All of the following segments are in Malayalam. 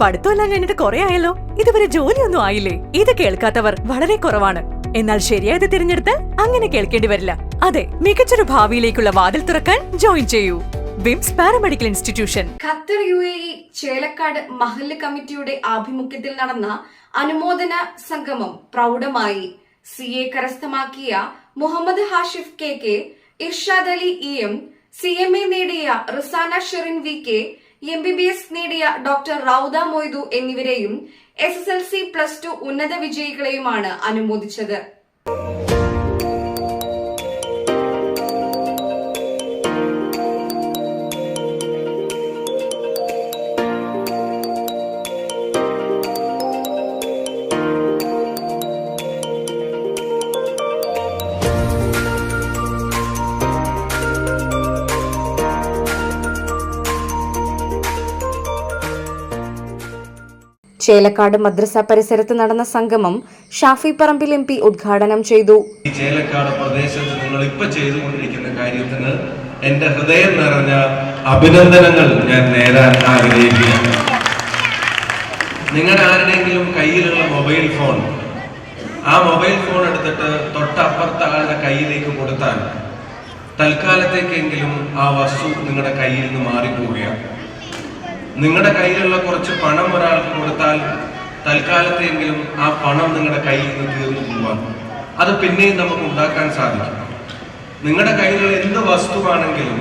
പഠിത്തമെല്ലാം കഴിഞ്ഞിട്ട് കുറെ ആയല്ലോ? ഇതുവരെ ജോലിയൊന്നും ആയില്ലേ? ഇത് കേൾക്കാത്തവർ വളരെ കുറവാണ്. എന്നാൽ ശരിയായത് തിരഞ്ഞെടുത്ത് അങ്ങനെ കേൾക്കേണ്ടി വരില്ല. അതെ മികച്ചൊരു ഭാവിയിലേക്കുള്ള വാതിൽ തുറക്കാൻ ജോയിൻ ചെയ്യൂ. വിംസ് paramedical institution. Qatar U A Chelakkad മഹല്ല് കമ്മിറ്റിയുടെ ആഭിമുഖ്യത്തിൽ നടന്ന അനുമോദന സംഗമം പ്രൗഢമായി. സി എ കരസ്ഥമാക്കിയ Muhammad Hashif K K Irshad Ali E M C M A നേടിയ Rizana Sherin V K M B B S നേടിയ ഡോക്ടർ റൌദ മൊയ്തു എന്നിവരെയും S S L C plus two ഉന്നത വിജയികളെയുമാണ് അനുമോദിച്ചത്. ചേലക്കാട് മദ്രസ പരിസരത്ത് നടന്ന സംഗമം ഷാഫി പറമ്പിൽ എം പി ഉദ്ഘാടനം ചെയ്തു. ചേലക്കാട് പ്രദേശത്ത് നിങ്ങൾ ഇപ്പൊ ചെയ്തുകൊണ്ടിരിക്കുന്ന കാര്യത്തിന് എന്റെ ഹൃദയം നിറഞ്ഞ അഭിനന്ദനങ്ങൾ ഞാൻ നേരാൻ ആഗ്രഹിക്കുന്നു നിങ്ങളുടെ ആരുടെയെങ്കിലും കയ്യിലുള്ള മൊബൈൽ ഫോൺ ആ മൊബൈൽ ഫോൺ എടുത്തിട്ട് തൊട്ടപ്പുറത്തെ ആളുടെ കയ്യിലേക്ക് കൊടുത്താൽ തൽക്കാലത്തേക്കെങ്കിലും ആ വസ്തു നിങ്ങളുടെ കയ്യിൽ നിന്ന് മാറിപ്പോവുകയാണ്. നിങ്ങളുടെ കയ്യിലുള്ള കുറച്ച് പണം ഒരാൾക്ക് കൊടുത്താൽ തൽക്കാലത്തെങ്കിലും ആ പണം നിങ്ങളുടെ കയ്യിൽ നിന്ന് തീർന്നു പോവാൻ. അത് പിന്നെയും നമുക്ക് ഉണ്ടാക്കാൻ സാധിക്കും. നിങ്ങളുടെ കയ്യിലുള്ള എന്ത് വസ്തുവാണെങ്കിലും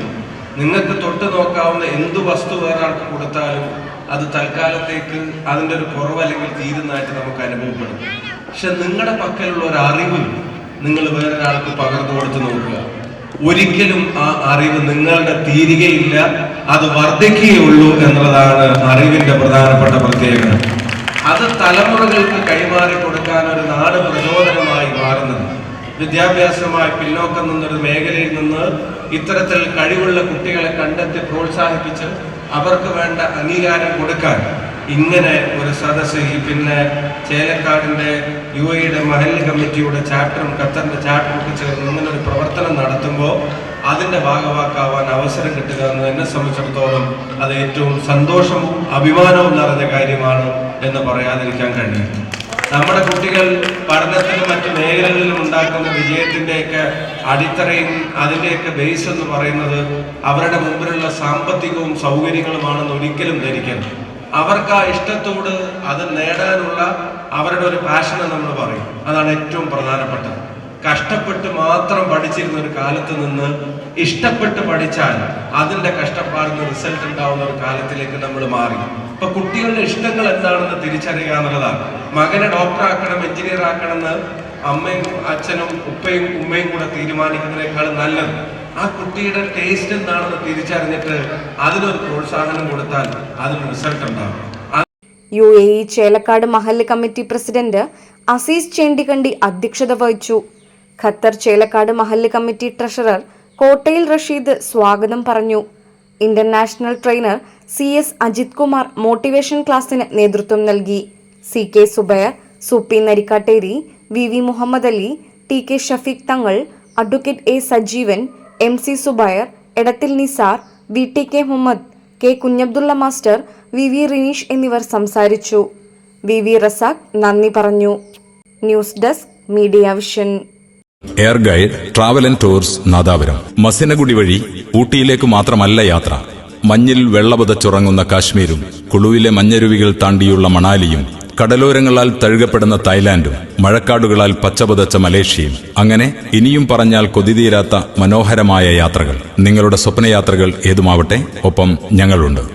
നിങ്ങൾക്ക് തൊട്ട് നോക്കാവുന്ന എന്ത് വസ്തു വേറൊരാൾക്ക് കൊടുത്താലും അത് തൽക്കാലത്തേക്ക് അതിന്റെ ഒരു കുറവ് അല്ലെങ്കിൽ തീരുന്നതായിട്ട് നമുക്ക് അനുഭവപ്പെടും. പക്ഷെ നിങ്ങളുടെ പക്കലുള്ള ഒരു അറിവ് നിങ്ങൾ വേറൊരാൾക്ക് പകർന്നു കൊടുത്ത് നോക്കുക. ഒരിക്കലും ആ അറിവ് നിങ്ങളുടെ തീരുകയില്ല അത് വർദ്ധിക്കുകയുള്ളൂ എന്നുള്ളതാണ് അറിവിന്റെ പ്രധാനപ്പെട്ട പ്രത്യേകത. അത് തലമുറകൾക്ക് കൈമാറി കൊടുക്കാൻ ഒരു നാട് പ്രചോദനമായി മാറുന്നത്. വിദ്യാഭ്യാസമായി പിന്നോക്കം നിന്നൊരു മേഖലയിൽ നിന്ന് ഇത്തരത്തിൽ കഴിവുള്ള കുട്ടികളെ കണ്ടെത്തി പ്രോത്സാഹിപ്പിച്ച് അവർക്ക് വേണ്ട അംഗീകാരം കൊടുക്കാൻ ഇങ്ങനെ ഒരു സദസ്സ് ഈ പിന്നെ ചേലക്കാടിന്റെ യു എയുടെ മഹല്ല് കമ്മിറ്റിയുടെ ചാപ്റ്ററും ഖത്തറിന്റെ ചാപ്റ്ററും ഒക്കെ ചേർന്ന് ഇങ്ങനെ ഒരു പ്രവർത്തനം നടത്തുമ്പോൾ അതിന്റെ ഭാഗവാക്കാവാൻ അവസരം കിട്ടുക എന്ന് എന്നെ സംബന്ധിച്ചിടത്തോളം അത് ഏറ്റവും സന്തോഷവും അഭിമാനവും നിറഞ്ഞ കാര്യമാണ് എന്ന് പറയാതിരിക്കാൻ കഴിയും. നമ്മുടെ കുട്ടികൾ പഠനത്തിലും മറ്റു മേഖലകളിലും ഉണ്ടാക്കുന്ന വിജയത്തിന്റെയൊക്കെ അടിത്തറയും അതിന്റെയൊക്കെ ബേസ് എന്ന് പറയുന്നത് അവരുടെ മുമ്പിലുള്ള സാമ്പത്തികവും സൗകര്യങ്ങളുമാണെന്ന് ഒരിക്കലും ധരിക്കരുത്. അവർക്ക് ആ ഇഷ്ടത്തോട് അത് നേടാനുള്ള അവരുടെ ഒരു പാഷനെ നമ്മൾ പറയും. അതാണ് ഏറ്റവും പ്രധാനപ്പെട്ടത്. കഷ്ടപ്പെട്ട് മാത്രം പഠിച്ചിരുന്ന ഒരു കാലത്ത് നിന്ന് ഇഷ്ടപ്പെട്ട് പഠിച്ചാൽ അതിന്റെ കഷ്ടപ്പാടിന് റിസൾട്ട് ഉണ്ടാവുന്ന ഒരു കാലത്തിലേക്ക് നമ്മൾ മാറി. ഇപ്പൊ കുട്ടികളുടെ ഇഷ്ടങ്ങൾ എന്താണെന്ന് തിരിച്ചറിയുക എന്നുള്ളതാണ്. മകനെ ഡോക്ടർ ആക്കണം എഞ്ചിനീയർ ആക്കണം എന്ന് അമ്മയും അച്ഛനും ഉപ്പയും ഉമ്മയും കൂടെ തീരുമാനിക്കുന്നതിനേക്കാൾ നല്ലത്. ആ കുട്ടിയുടെ ടേസ്റ്റ് എന്താണെന്ന് തിരിച്ചറിഞ്ഞിട്ട് അതിനൊരു പ്രോത്സാഹനം കൊടുത്താൽ അതിന് റിസൾട്ട് ഉണ്ടാവും. യു എ ഇ ചേലക്കാട് മഹല്ല് കമ്മിറ്റി പ്രസിഡന്റ് അസീസ് ചേണ്ടികണ്ടി അധ്യക്ഷത വഹിച്ചു. ഖത്തർ ചേലക്കാട് മഹല്ല് കമ്മിറ്റി ട്രഷറർ കോട്ടയിൽ റഷീദ് സ്വാഗതം പറഞ്ഞു. International trainer C S Ajith Kumar motivation ക്ലാസ്സിന് നേതൃത്വം നൽകി. C K Subair Suppi Narikkatteri V V Muhammad Ali T K Shafeeq Thangal advocate A Sajeevan M C Subair Edathil Nisar V T K Muhammad K Kunhabdulla master V V Rineesh എന്നിവർ സംസാരിച്ചു. വി വി റസാഖ് നന്ദി പറഞ്ഞു. News desk media vision. Air guide travel and tours Nadapuram. Masinagudi വഴി ഊട്ടിയിലേക്ക് മാത്രമല്ല യാത്ര. മഞ്ഞിൽ വെള്ളപതച്ചുറങ്ങുന്ന കാശ്മീരും കുളുവിലെ മഞ്ഞരുവികൾ താണ്ടിയുള്ള മണാലിയും കടലോരങ്ങളാൽ തഴുകപ്പെടുന്ന തായ്ലാന്റും മഴക്കാടുകളാൽ പച്ചപതച്ച മലേഷ്യയും. അങ്ങനെ ഇനിയും പറഞ്ഞാൽ കൊതിതീരാത്ത മനോഹരമായ യാത്രകൾ. നിങ്ങളുടെ സ്വപ്നയാത്രകൾ ഏതുമാവട്ടെ ഒപ്പം ഞങ്ങളുണ്ട്.